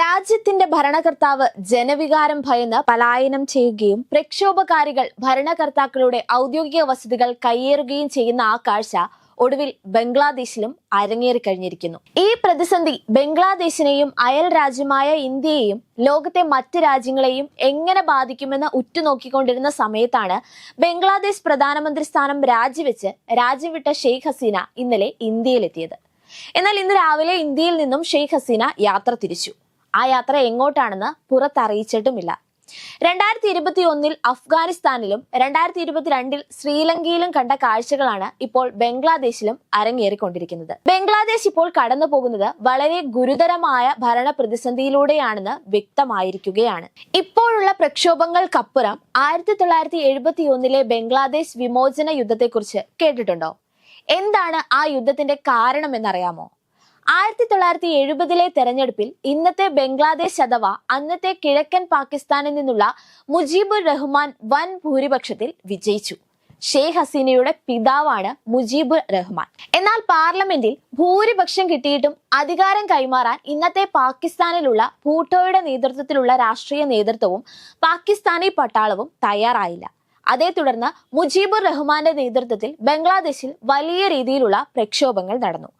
രാജ്യത്തിന്റെ ഭരണകർത്താവ് ജനവികാരം ഭയന്ന് പലായനം ചെയ്യുകയും പ്രക്ഷോഭകാരികൾ ഭരണകർത്താക്കളുടെ ഔദ്യോഗിക വസതികൾ കയ്യേറുകയും ചെയ്യുന്ന ആ കാഴ്ച ഒടുവിൽ ബംഗ്ലാദേശിലും അരങ്ങേറി കഴിഞ്ഞിരിക്കുന്നു ഈ പ്രതിസന്ധി ബംഗ്ലാദേശിനെയും അയൽ രാജ്യമായ ഇന്ത്യയെയും ലോകത്തെ മറ്റ് രാജ്യങ്ങളെയും എങ്ങനെ ബാധിക്കുമെന്ന് ഉറ്റുനോക്കിക്കൊണ്ടിരുന്ന സമയത്താണ് ബംഗ്ലാദേശ് പ്രധാനമന്ത്രി സ്ഥാനം രാജിവെച്ച് രാജ്യം വിട്ട ഷെയ്ഖ് ഹസീന ഇന്നലെ ഇന്ത്യയിലെത്തിയത്. എന്നാൽ ഇന്ന് രാവിലെ ഇന്ത്യയിൽ നിന്നും ഷെയ്ഖ് ഹസീന യാത്ര തിരിച്ചു. ആ യാത്ര എങ്ങോട്ടാണെന്ന് പുറത്തറിയിച്ചിട്ടുമില്ല. രണ്ടായിരത്തി ഇരുപത്തി ഒന്നിൽ അഫ്ഗാനിസ്ഥാനിലും രണ്ടായിരത്തി ഇരുപത്തിരണ്ടിൽ ശ്രീലങ്കയിലും കണ്ട കാഴ്ചകളാണ് ഇപ്പോൾ ബംഗ്ലാദേശിലും അരങ്ങേറിക്കൊണ്ടിരിക്കുന്നത്. ബംഗ്ലാദേശ് ഇപ്പോൾ കടന്നു പോകുന്നത് വളരെ ഗുരുതരമായ ഭരണ പ്രതിസന്ധിയിലൂടെയാണെന്ന് വ്യക്തമായിരിക്കുകയാണ്. ഇപ്പോഴുള്ള പ്രക്ഷോഭങ്ങൾക്കപ്പുറം ആയിരത്തി തൊള്ളായിരത്തി എഴുപത്തി ഒന്നിലെ ബംഗ്ലാദേശ് വിമോചന യുദ്ധത്തെക്കുറിച്ച് കേട്ടിട്ടുണ്ടോ? എന്താണ് ആ യുദ്ധത്തിന്റെ കാരണം എന്നറിയാമോ ആയിരത്തി തൊള്ളായിരത്തി എഴുപതിലെ തെരഞ്ഞെടുപ്പിൽ ഇന്നത്തെ ബംഗ്ലാദേശ് അഥവാ അന്നത്തെ കിഴക്കൻ പാകിസ്ഥാനിൽ നിന്നുള്ള മുജീബുർ റഹ്മാൻ വൻ ഭൂരിപക്ഷത്തിൽ വിജയിച്ചു. ഷെയ്ഖ് ഹസീനയുടെ പിതാവാണ് മുജീബുർ റഹ്മാൻ. എന്നാൽ പാർലമെന്റിൽ ഭൂരിപക്ഷം കിട്ടിയിട്ടും അധികാരം കൈമാറാൻ ഇന്നത്തെ പാകിസ്ഥാനിലുള്ള ഭൂട്ടോയുടെ നേതൃത്വത്തിലുള്ള രാഷ്ട്രീയ നേതൃത്വവും പാകിസ്ഥാനി പട്ടാളവും തയ്യാറായില്ല. അതേ തുടർന്ന് മുജീബുർ റഹ്മാന്റെ നേതൃത്വത്തിൽ ബംഗ്ലാദേശിൽ വലിയ രീതിയിലുള്ള പ്രക്ഷോഭങ്ങൾ നടന്നു.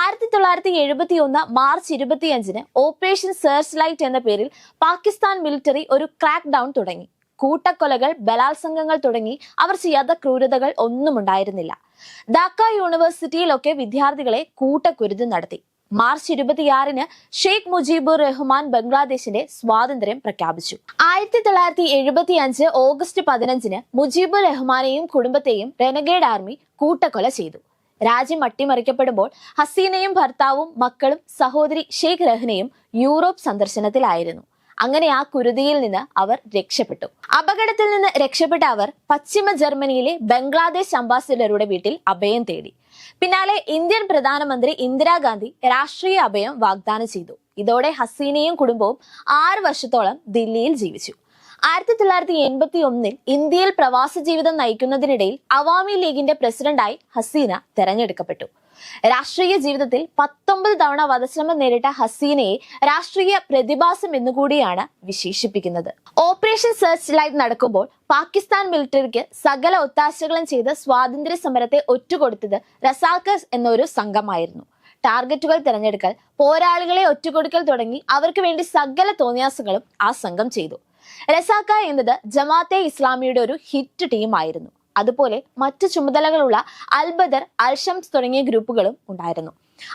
ആയിരത്തി തൊള്ളായിരത്തി എഴുപത്തി ഒന്ന് മാർച്ച് ഇരുപത്തിയഞ്ചിന് ഓപ്പറേഷൻ സെർച്ച് ലൈറ്റ് എന്ന പേരിൽ പാകിസ്ഥാൻ മിലിറ്ററി ഒരു ക്രാക്ക് ഡൗൺ തുടങ്ങി. കൂട്ടക്കൊലകൾ ബലാത്സംഗങ്ങൾ തുടങ്ങി അവർ ചെയ്യാത്ത ക്രൂരതകൾ ഒന്നും ഉണ്ടായിരുന്നില്ല. ധാക്ക യൂണിവേഴ്സിറ്റിയിലൊക്കെ വിദ്യാർത്ഥികളെ കൂട്ടക്കുരുതി നടത്തി. മാർച്ച് ഇരുപത്തിയാറിന് ഷെയ്ഖ് മുജീബുർ റഹ്മാൻ ബംഗ്ലാദേശിന്റെ സ്വാതന്ത്ര്യം പ്രഖ്യാപിച്ചു. ആയിരത്തി തൊള്ളായിരത്തി എഴുപത്തി അഞ്ച് ഓഗസ്റ്റ് പതിനഞ്ചിന് മുജീബുർ റഹ്മാനെയും കുടുംബത്തെയും റെനഗേഡ് ആർമി കൂട്ടക്കൊല ചെയ്തു. രാജ്യം അട്ടിമറിക്കപ്പെടുമ്പോൾ ഹസീനയും ഭർത്താവും മക്കളും സഹോദരി ഷെയ്ഖ് രഹ്നയും യൂറോപ്പ് സന്ദർശനത്തിലായിരുന്നു. അങ്ങനെ ആ കുരുതിയിൽ നിന്ന് അവർ രക്ഷപ്പെട്ടു. അപകടത്തിൽ നിന്ന് രക്ഷപ്പെട്ട അവർ പശ്ചിമ ജർമ്മനിയിലെ ബംഗ്ലാദേശ് അംബാസിഡറുടെ വീട്ടിൽ അഭയം തേടി. പിന്നാലെ ഇന്ത്യൻ പ്രധാനമന്ത്രി ഇന്ദിരാഗാന്ധി രാഷ്ട്രീയ അഭയം വാഗ്ദാനം ചെയ്തു. ഇതോടെ ഹസീനയും കുടുംബവും ആറ് വർഷത്തോളം ദില്ലിയിൽ ജീവിച്ചു. ആയിരത്തി തൊള്ളായിരത്തി എൺപത്തി ഒന്നിൽ ഇന്ത്യയിൽ പ്രവാസ ജീവിതം നയിക്കുന്നതിനിടയിൽ അവാമി ലീഗിന്റെ പ്രസിഡന്റായി ഹസീന തെരഞ്ഞെടുക്കപ്പെട്ടു. രാഷ്ട്രീയ ജീവിതത്തിൽ പത്തൊമ്പത് തവണ വധശ്രമം നേരിട്ട ഹസീനയെ രാഷ്ട്രീയ പ്രതിഭാസം എന്നുകൂടിയാണ് വിശേഷിപ്പിക്കുന്നത്. ഓപ്പറേഷൻ സെർച്ച് ലൈറ്റ് നടക്കുമ്പോൾ പാകിസ്ഥാൻ മിലിറ്ററിക്ക് സകല ഒത്താശകളും ചെയ്ത് സ്വാതന്ത്ര്യ സമരത്തെ ഒറ്റുകൊടുത്തത് റസാക്കസ് എന്നൊരു സംഘമായിരുന്നു. ടാർഗറ്റുകൾ തിരഞ്ഞെടുക്കൽ പോരാളികളെ ഒറ്റുകൊടുക്കൽ തുടങ്ങി അവർക്ക് വേണ്ടി സകല തോന്നിയാസങ്ങളും ആ സംഘം ചെയ്തു. റസാക്ക എന്നത് ജമാഅത്തെ ഇസ്ലാമിയുടെ ഒരു ഹിറ്റ് ടീമായിരുന്നു. അതുപോലെ മറ്റു ചുമതലകളുള്ള അൽബദർ അൽഷംസ് തുടങ്ങിയ ഗ്രൂപ്പുകളും ഉണ്ടായിരുന്നു.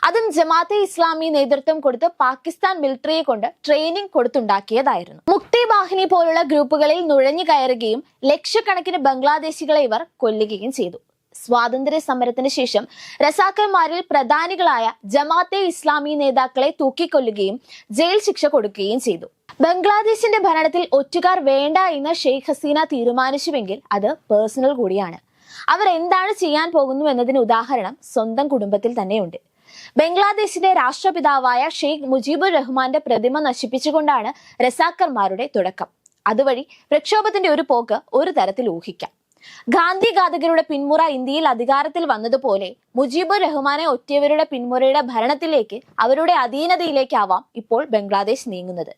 അതും ജമാഅത്തെ ഇസ്ലാമി നേതൃത്വം കൊടുത്ത് പാകിസ്ഥാൻ മിലിറ്ററിയെ കൊണ്ട് ട്രെയിനിങ് കൊടുത്തുണ്ടാക്കിയതായിരുന്നു. മുക്തി ബാഹിനി പോലുള്ള ഗ്രൂപ്പുകളിൽ നുഴഞ്ഞു കയറുകയും ലക്ഷക്കണക്കിന് ബംഗ്ലാദേശികളെ ഇവർ കൊല്ലുകയും ചെയ്തു. സ്വാതന്ത്ര്യ സമരത്തിന് ശേഷം റസാക്കന്മാരിൽ പ്രധാനികളായ ജമാഅത്തെ ഇസ്ലാമി നേതാക്കളെ തൂക്കിക്കൊല്ലുകയും ജയിൽ ശിക്ഷ കൊടുക്കുകയും ചെയ്തു. ബംഗ്ലാദേശിന്റെ ഭരണത്തിൽ ഒറ്റുകാർ വേണ്ട എന്ന് ഷെയ്ഖ് ഹസീന തീരുമാനിച്ചുവെങ്കിൽ അത് പേഴ്സണൽ കൂടിയാണ്. അവർ എന്താണ് ചെയ്യാൻ പോകുന്നു എന്നതിന് ഉദാഹരണം സ്വന്തം കുടുംബത്തിൽ തന്നെയുണ്ട്. ബംഗ്ലാദേശിന്റെ രാഷ്ട്രപിതാവായ ഷെയ്ഖ് മുജീബുർ റഹ്മാന്റെ പ്രതിമ നശിപ്പിച്ചുകൊണ്ടാണ് റസാക്കർമാരുടെ തുടക്കം. അതുവഴി പ്രക്ഷോഭത്തിന്റെ ഒരു പോക്ക് ഒരു തരത്തിൽ ഊഹിക്കാം. ഗാന്ധി ഘാതകരുടെ പിന്മുറ ഇന്ത്യയിൽ അധികാരത്തിൽ വന്നതുപോലെ മുജീബുർ റഹ്മാനെ ഒറ്റയവരുടെ പിന്മുറയുടെ ഭരണത്തിലേക്ക് അവരുടെ അധീനതയിലേക്കാവാം ഇപ്പോൾ ബംഗ്ലാദേശ് നീങ്ങുന്നത്.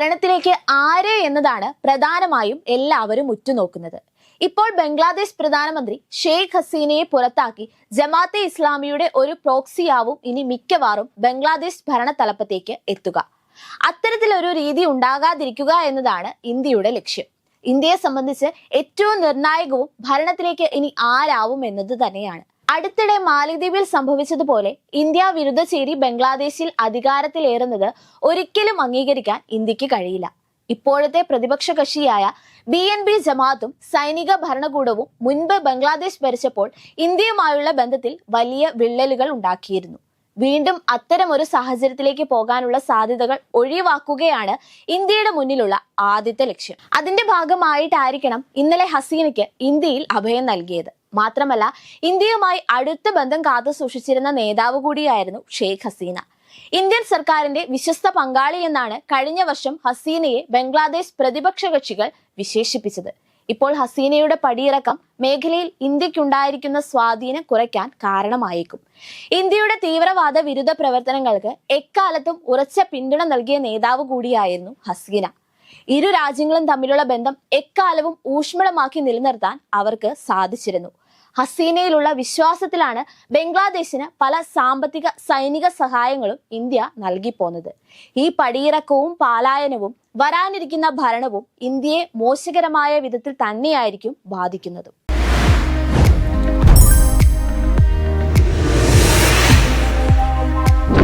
ഭരണത്തിലേക്ക് ആര് എന്നതാണ് പ്രധാനമായും എല്ലാവരും ഉറ്റുനോക്കുന്നത്. ഇപ്പോൾ ബംഗ്ലാദേശ് പ്രധാനമന്ത്രി ഷെയ്ഖ് ഹസീനയെ പുറത്താക്കി ജമാഅത്തെ ഇസ്ലാമിയുടെ ഒരു പ്രോക്സിയാവും ഇനി മിക്കവാറും ബംഗ്ലാദേശ് ഭരണ തലപ്പത്തേക്ക് എത്തുക. അത്തരത്തിലൊരു രീതി ഉണ്ടാകാതിരിക്കുക എന്നതാണ് ഇന്ത്യയുടെ ലക്ഷ്യം. ഇന്ത്യയെ സംബന്ധിച്ച് ഏറ്റവും നിർണായകവും ഭരണത്തിലേക്ക് ഇനി ആരാവും എന്നത് തന്നെയാണ്. അടുത്തിടെ മാലിദ്വീപിൽ സംഭവിച്ചതുപോലെ ഇന്ത്യ വിരുദ്ധ ചേരി ബംഗ്ലാദേശിൽ അധികാരത്തിലേറുന്നത് ഒരിക്കലും അംഗീകരിക്കാൻ ഇന്ത്യയ്ക്ക് കഴിയില്ല. ഇപ്പോഴത്തെ പ്രതിപക്ഷ കക്ഷിയായ ബി എൻ ബി ജമാഅത്തും സൈനിക ഭരണകൂടവും മുൻപ് ബംഗ്ലാദേശ് ഭരിച്ചപ്പോൾ ഇന്ത്യയുമായുള്ള ബന്ധത്തിൽ വലിയ വിള്ളലുകൾ ഉണ്ടാക്കിയിരുന്നു. വീണ്ടും അത്തരം ഒരു സാഹചര്യത്തിലേക്ക് പോകാനുള്ള സാധ്യതകൾ ഒഴിവാക്കുകയാണ് ഇന്ത്യയുടെ മുന്നിലുള്ള ആദ്യത്തെ ലക്ഷ്യം. അതിന്റെ ഭാഗമായിട്ടായിരിക്കണം ഇന്നലെ ഹസീനയ്ക്ക് ഇന്ത്യയിൽ അഭയം നൽകിയത്. മാത്രമല്ല ഇന്ത്യയുമായി അടുത്ത ബന്ധം കാത്തു സൂക്ഷിച്ചിരുന്ന നേതാവ് കൂടിയായിരുന്നു ഷെയ്ഖ് ഹസീന. ഇന്ത്യൻ സർക്കാരിന്റെ വിശ്വസ്ത പങ്കാളി എന്നാണ് കഴിഞ്ഞ വർഷം ഹസീനയെ ബംഗ്ലാദേശ് പ്രതിപക്ഷ കക്ഷികൾ വിശേഷിപ്പിച്ചത്. ഇപ്പോൾ ഹസീനയുടെ പടിയിറക്കം മേഖലയിൽ ഇന്ത്യക്കുണ്ടായിരിക്കുന്ന സ്വാധീനം കുറയ്ക്കാൻ കാരണമായേക്കും. ഇന്ത്യയുടെ തീവ്രവാദ വിരുദ്ധ പ്രവർത്തനങ്ങൾക്ക് എക്കാലത്തും ഉറച്ച പിന്തുണ നൽകിയ നേതാവ് കൂടിയായിരുന്നു ഹസീന. ഇരു രാജ്യങ്ങളും തമ്മിലുള്ള ബന്ധം എക്കാലവും ഊഷ്മളമാക്കി നിലനിർത്താൻ അവർക്ക് സാധിച്ചിരുന്നു. ഹസീനയിലുള്ള വിശ്വാസത്തിലാണ് ബംഗ്ലാദേശിന് പല സാമ്പത്തിക സൈനിക സഹായങ്ങളും ഇന്ത്യ നൽകിപ്പോന്നത്. ഈ പടിയിറക്കവും പാലായനവും വരാനിരിക്കുന്ന ഭരണവും ഇന്ത്യയെ മോശകരമായ വിധത്തിൽ തന്നെയായിരിക്കും ബാധിക്കുന്നത്.